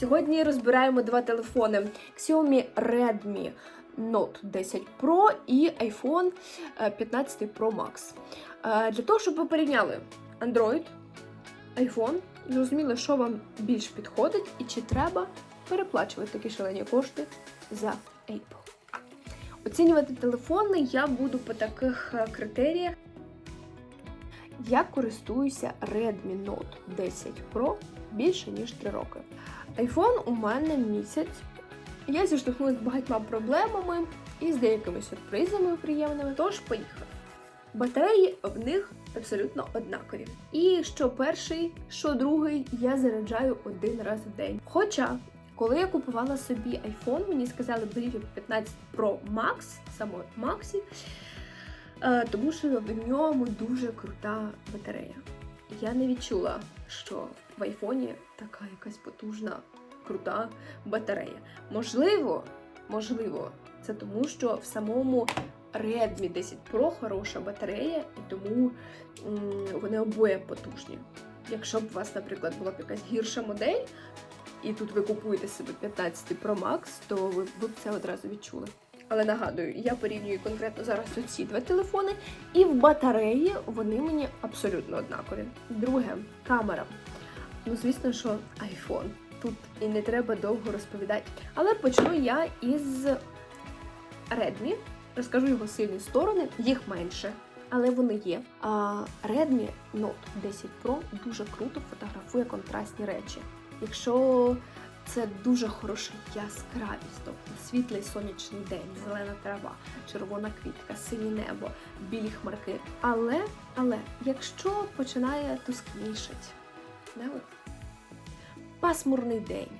Сьогодні розбираємо два телефони: Xiaomi Redmi Note 10 Pro і iPhone е, 15 Pro Max. Е, Для того, щоб ви порівняли Android, iPhone, зрозуміли, що вам більш підходить і чи треба переплачувати такі шалені кошти за Apple. Оцінювати телефони я буду по таких е, критеріях. Я користуюся Redmi Note 10 Pro більше ніж 3 роки. iPhone у мене місяць. Я зіштовхнулася з багатьма проблемами і з деякими сюрпризами приємними. Тож поїхали. Батареї в них абсолютно однакові. І що перший, що другий я заряджаю один раз в день. Хоча, коли я купувала собі iPhone, мені сказали, беріть 15 Pro Max, саме Maxі, е, тому що в ньому дуже крута батарея. Я не відчула, що в айфоні така якась потужна, крута батарея. Можливо, можливо, це тому, що в самому Redmi 10 Pro хороша батарея, і тому вони обоє потужні. Якщо б у вас, наприклад, була б якась гірша модель, і тут ви купуєте собі 15 Pro Max, то ви б це одразу відчули. Але нагадую, я порівнюю конкретно зараз оці два телефони, і в батареї вони мені абсолютно однакові. Друге, камера. Ну, звісно, що iPhone. Тут і не треба довго розповідати. Але почну я із Redmi. Розкажу його сильні сторони, їх менше, але вони є. А Redmi Note 10 Pro дуже круто фотографує контрастні речі. Якщо це дуже хороша яскравість, тобто світлий сонячний день, зелена трава, червона квітка, синє небо, білі хмарки. Але, але, якщо починає тускнішати, от, пасмурний день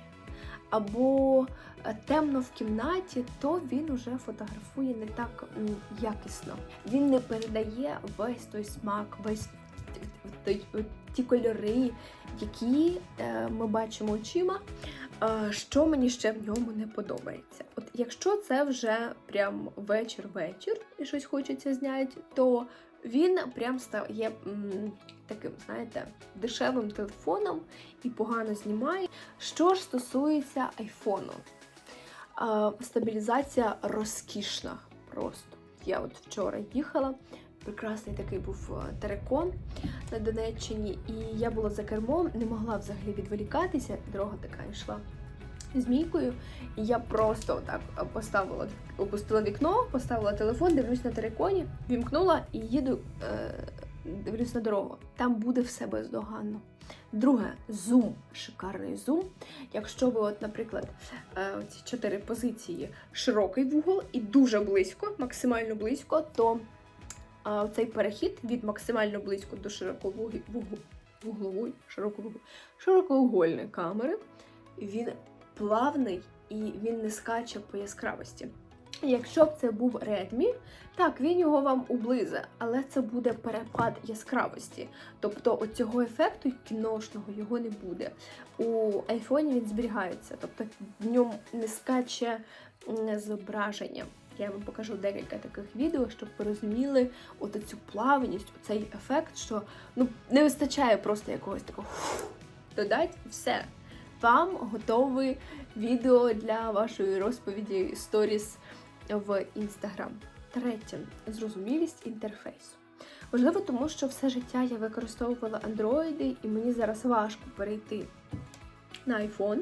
або е, темно в кімнаті, то він уже фотографує не так якісно. Він не передає весь той смак, весь ті кольори, які е, ми бачимо очима. Що мені ще в ньому не подобається? От якщо це вже прям вечір-вечір і щось хочеться зняти, то він прям стає м, таким, знаєте, дешевим телефоном і погано знімає. Що ж стосується айфону, стабілізація розкішна просто. Я от вчора їхала. Прекрасний такий був е, терекон на Донеччині, і я була за кермом, не могла взагалі відволікатися. Дорога така йшла змійкою, і я просто так поставила, опустила вікно, поставила телефон, дивлюсь на тереконі, вімкнула і їду, е, дивлюсь на дорогу. Там буде все бездоганно. Друге, зум, шикарний зум. Якщо ви, от, наприклад, е, ці чотири позиції, широкий вугол і дуже близько, максимально близько, то е, цей перехід від максимально близько до вугу- вуглової, широкоугольної камери, він плавний і він не скаче по яскравості. Якщо б це був Redmi, так, він його вам ублизе, але це буде перепад яскравості. Тобто оцього ефекту кіношного його не буде. У айфоні він зберігається, тобто в ньому не скаче зображення. Я вам покажу декілька таких відео, щоб ви розуміли от цю плавність, цей ефект, що ну не вистачає просто якогось такого додать все. Вам готове відео для вашої розповіді сторіс в інстаграм. Третє зрозумілість інтерфейсу. Можливо, тому що все життя я використовувала андроїди, і мені зараз важко перейти на iPhone.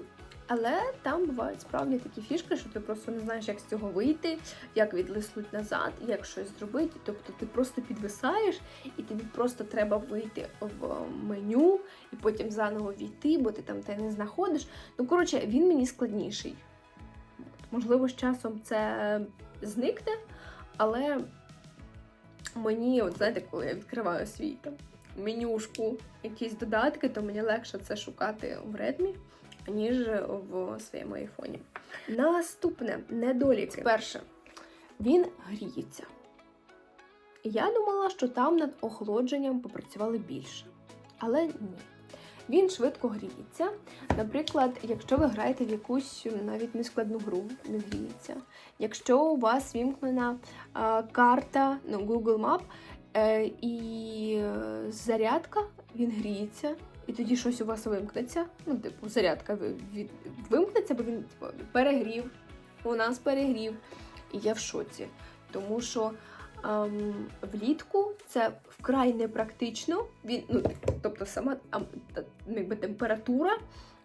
Але там бувають справді такі фішки, що ти просто не знаєш, як з цього вийти, як відлиснути назад, як щось зробити. Тобто ти просто підвисаєш, і тобі просто треба вийти в меню і потім заново війти, бо ти там те не знаходиш. Ну, коротше, він мені складніший. Можливо, з часом це зникне, але мені, от знаєте, коли я відкриваю свій там менюшку, якісь додатки, то мені легше це шукати в Redmi, ніж в своєму айфоні. Наступне недоліки. Перше, він гріється. Я думала, що там над охолодженням попрацювали більше. Але ні. Він швидко гріється. Наприклад, якщо ви граєте в якусь навіть нескладну гру, він гріється. Якщо у вас вімкнена а, карта ну, Google Map е, і е, зарядка, він гріється. І тоді щось у вас вимкнеться. Ну, типу, зарядка від... вимкнеться, бо він типу, перегрів. У нас перегрів. І я в шоці. Тому що ем, влітку це вкрай непрактично. Він, ну, тобто сама а, ну, температура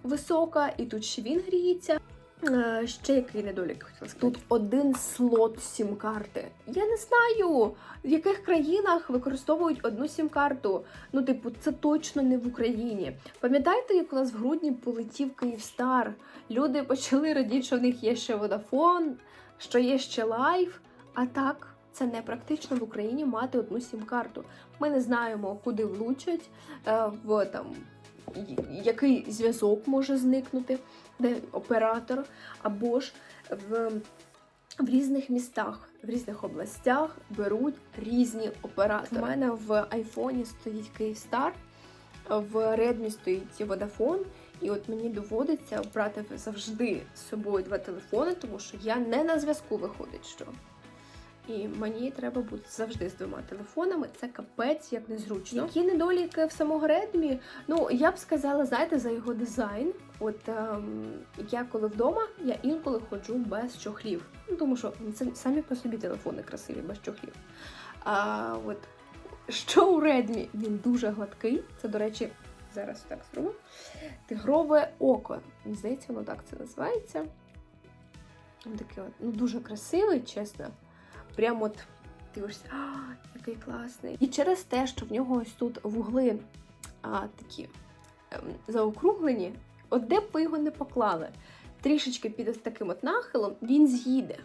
висока, і тут ще він гріється. Е, ще який недолік хотіла сказати. Тут один слот сім-карти. Я не знаю, в яких країнах використовують одну сім-карту. Ну, типу, це точно не в Україні. Пам'ятаєте, як у нас в грудні полетів Київстар? Люди почали радіти, що в них є ще Vodafone, що є ще лайф. А так, це не практично в Україні мати одну сім-карту. Ми не знаємо, куди влучать, е, в там який зв'язок може зникнути, де оператор, або ж в, в різних містах, в різних областях беруть різні оператори. У мене в айфоні стоїть Київстар, в Redmi стоїть Vodafone, і от мені доводиться брати завжди з собою два телефони, тому що я не на зв'язку виходить, що. І мені треба бути завжди з двома телефонами. Це капець як незручно. Які недоліки в самого Redmi? Ну, я б сказала, знаєте, за його дизайн. От ем, я коли вдома, я інколи ходжу без чохлів. Ну, тому що це самі по собі телефони красиві без чохлів. А от що у Redmi? Він дуже гладкий. Це, до речі, зараз так зробимо. Тигрове око. Здається, воно так це називається. Таке от, ну, дуже красивий, чесно. Прямо от дивишся, а, який класний. І через те, що в нього ось тут вугли а, такі ем, заокруглені, от де б ви його не поклали, трішечки під ось таким от нахилом, він з'їде.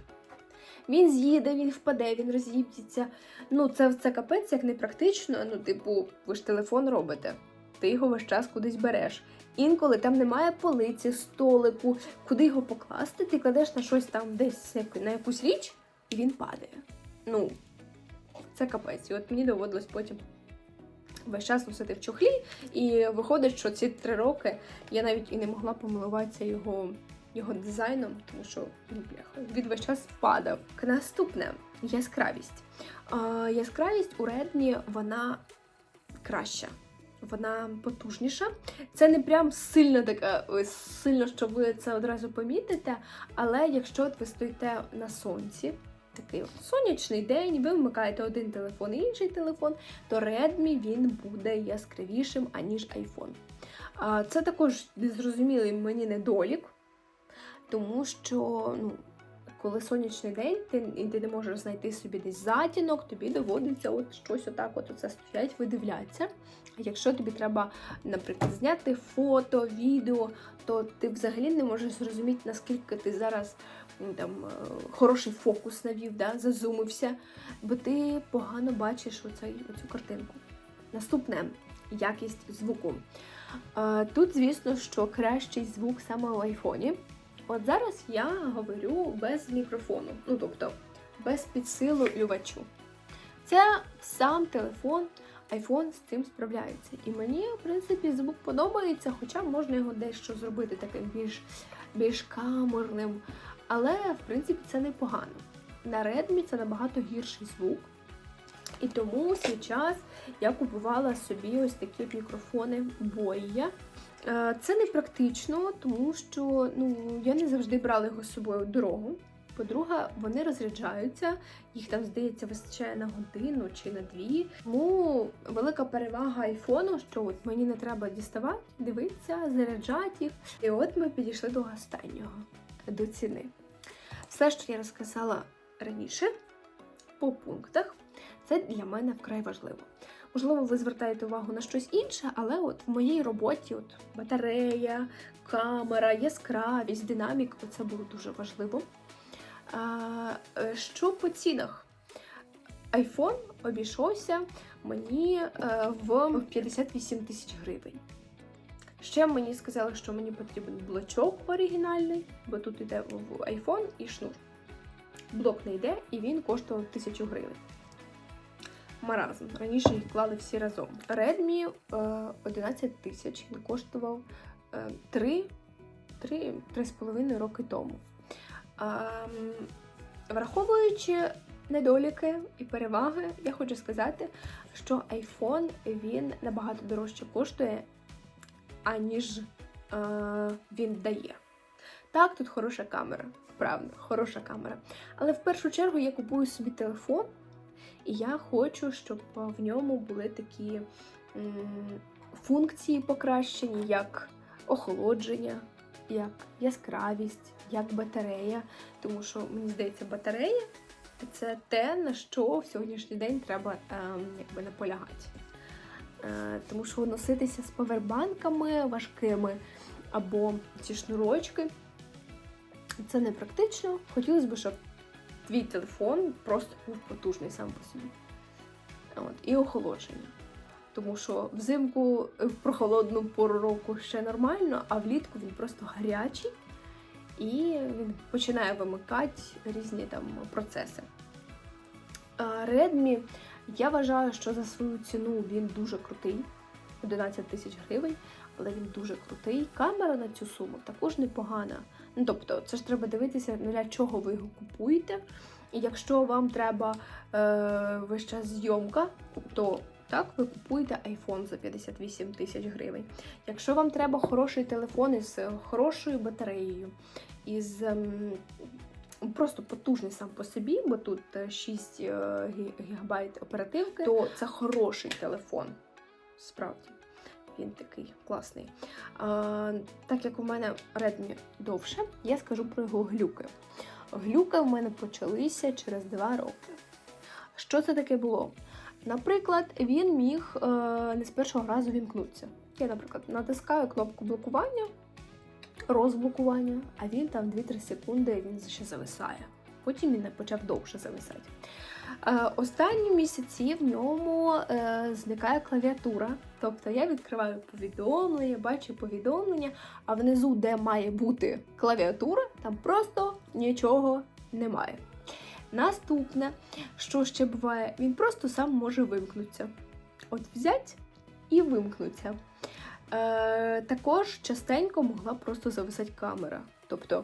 Він з'їде, він впаде, він розіб'ється. Ну, це, це капець як непрактично. Ну, типу, ви ж телефон робите. Ти його весь час кудись береш. Інколи там немає полиці, столику, куди його покласти, ти кладеш на щось там десь на якусь річ, він падає. Ну, це капець. І от мені доводилось потім весь час носити в чохлі, і виходить, що ці три роки я навіть і не могла помилуватися його, його дизайном, тому що ну, він весь час впадав. Наступне яскравість. А, яскравість у Redmi вона краща. Вона потужніша. Це не прям сильно така, ось сильно, що ви це одразу помітите. Але якщо от ви стоїте на сонці, такий сонячний день, ви вмикаєте один телефон і інший телефон, то Redmi він буде яскравішим, аніж iPhone. Це також незрозумілий мені недолік, тому що ну, коли сонячний день, ти, і ти не можеш знайти собі десь затінок, тобі доводиться от щось отак от оце стоять, видивлятися. А якщо тобі треба, наприклад, зняти фото, відео, то ти взагалі не можеш зрозуміти, наскільки ти зараз там е, хороший фокус навів, да, зазумився, бо ти погано бачиш оцей, оцю картинку. Наступне якість звуку. Е, Тут, звісно, що кращий звук саме у айфоні. От зараз я говорю без мікрофону, ну тобто без підсилювачу. Це сам телефон, iPhone з цим справляється. І мені, в принципі, звук подобається, хоча можна його дещо зробити таким більш, більш камерним. Але, в принципі, це непогано. На Redmi це набагато гірший звук. І тому свій час я купувала собі ось такі мікрофони Boya. Е, Це не практично, тому що ну, я не завжди брала його з собою дорогу. По-друге, вони розряджаються, їх там, здається, вистачає на годину чи на дві. Тому велика перевага айфону, що от мені не треба діставати, дивитися, заряджати їх. І от ми підійшли до останнього, до ціни. Все, що я розказала раніше по пунктах, це для мене вкрай важливо. Можливо, ви звертаєте увагу на щось інше, але от в моїй роботі от батарея, камера, яскравість, динамік це було дуже важливо. Е, що по цінах? iPhone обійшовся мені е, в 58 тисяч гривень. Ще мені сказали, що мені потрібен блочок оригінальний, бо тут йде в iPhone і шнур. Блок не йде, і він коштував 1000 гривень. Маразм. Раніше їх клали всі разом. Redmi е, 11 тисяч. Він коштував е, 3, 3, 3,5 роки тому. Враховуючи недоліки і переваги, я хочу сказати, що iPhone він набагато дорожче коштує, аніж е, він дає. Так, тут хороша камера, правда, хороша камера. Але в першу чергу я купую собі телефон, і я хочу, щоб в ньому були такі функції покращені, як охолодження, як яскравість, як батарея. Тому що мені здається, батарея це те, на що в сьогоднішній день треба ем, якби наполягати. Е, тому що носитися з павербанками важкими або ці шнурочки це не практично. Хотілося б, щоб твій телефон просто був потужний сам по собі. От, і охолодження. Тому що взимку в прохолодну пору року ще нормально, а влітку він просто гарячий і він починає вимикати різні там процеси. Redmi, я вважаю, що за свою ціну він дуже крутий. 11 тисяч гривень, але він дуже крутий. Камера на цю суму також непогана. Ну, тобто, це ж треба дивитися, для чого ви його купуєте. І якщо вам треба е, весь час зйомка, то так, ви купуєте iPhone за 58 тисяч гривень. Якщо вам треба хороший телефон із хорошою батареєю, із ем, просто потужний сам по собі, бо тут е, 6 е, гі- гігабайт оперативки, то це хороший телефон. Справді, він такий класний. А, так як у мене Redmi довше, я скажу про його глюки. Глюки в мене почалися через 2 роки. Що це таке було? Наприклад, він міг е, не з першого разу вімкнутися. Я, наприклад, натискаю кнопку блокування, розблокування, а він там 2-3 секунди він ще зависає. Потім він почав довше зависати. Е, останні місяці в ньому е, зникає клавіатура. Тобто я відкриваю повідомлення, бачу повідомлення, а внизу, де має бути клавіатура, там просто нічого немає. Наступне, що ще буває, він просто сам може вимкнутися. От взять і вимкнуться. Е, також частенько могла просто зависати камера. Тобто,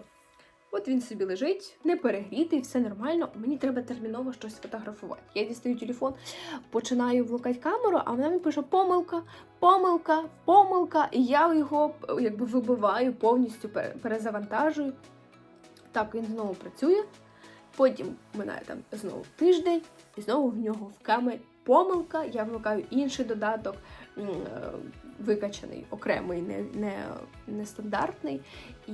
от він собі лежить, не перегрітий, все нормально. Мені треба терміново щось фотографувати. Я дістаю телефон, починаю влукати камеру, а вона мені пише помилка, помилка, помилка. І я його якби вибиваю повністю, перезавантажую. Так, він знову працює. Потім минає там знову тиждень, і знову в нього в камері помилка. Я вмикаю інший додаток, викачаний, окремий, не, не, не стандартний. І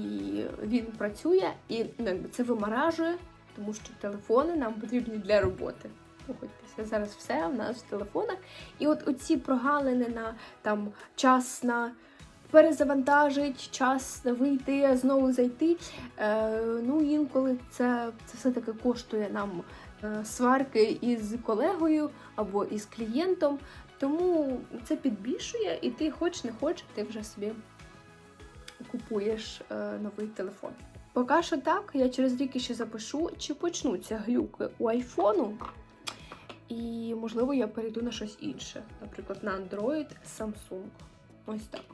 він працює, і ну, це вимаражує, тому що телефони нам потрібні для роботи. Погодьтеся, зараз все в нас в телефонах. І от оці прогалини на там час на перезавантажить, час на вийти, знову зайти. Е, ну, інколи це, це все-таки коштує нам е, сварки із колегою або із клієнтом. Тому це підбільшує, і ти хоч не хоч, ти вже собі купуєш е, новий телефон. Поки що так, я через рік ще запишу, чи почнуться глюки у айфону. І, можливо, я перейду на щось інше, наприклад, на Android Samsung. Ось так.